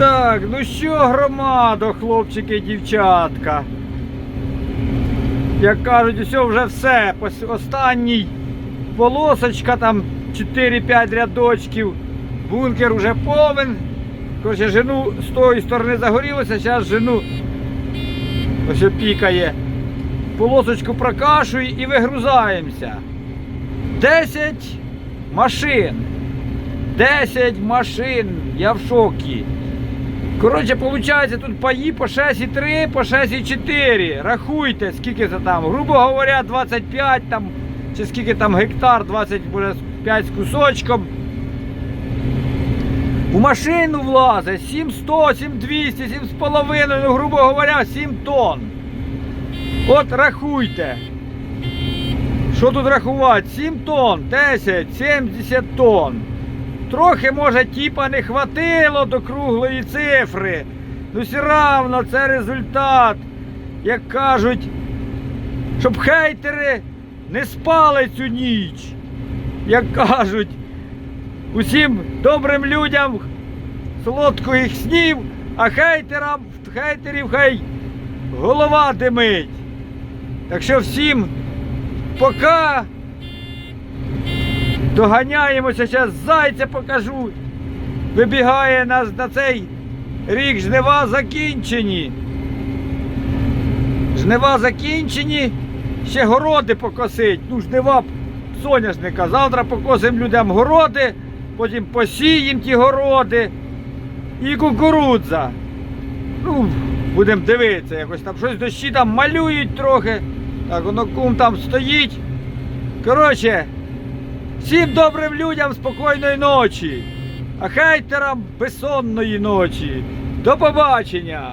Так, ну що, громадо, хлопчики і дівчатка. Як кажуть, усе вже все. Останній полосочка, там 4-5 рядочків. Бункер уже повен. Короче, жену з тої сторони загорілося, зараз жену ось пікає. Полосочку прокашуй і вигрузаємося. 10 машин. 10 машин. Я в шокі. Коротше, виходить, тут паї по 6,3, по 6,4. Рахуйте, скільки це там. Грубо говоря, 25 там, чи скільки там гектар, 25 з кусочком. У машину влазить 7100, 7200, 7,5, ну, грубо говоря, 7 тонн. От рахуйте. Що тут рахувати? 7 тонн, 10, 70 тонн. Трохи, може, тіпа не хватило до круглої цифри. Ну все равно це результат, як кажуть, щоб хейтери не спали цю ніч. Як кажуть, усім добрим людям солодких снів, а хейтерам, хейтерів хай голова димить. Так що всім пока. Доганяємося, зараз зайця покажу. Вибігає нас на цей рік жнива закінчені. Жнива закінчені, ще городи покосить. Ну, жнива соняшника. Завтра покосимо людям городи, потім посіємо ті городи і кукурудза. Ну, будемо дивитися, якось там щось дощі там малюють трохи. Так, воно кум там стоїть. Коротше, всім добрим людям спокійної ночі, а хейтерам безсонної ночі. До побачення!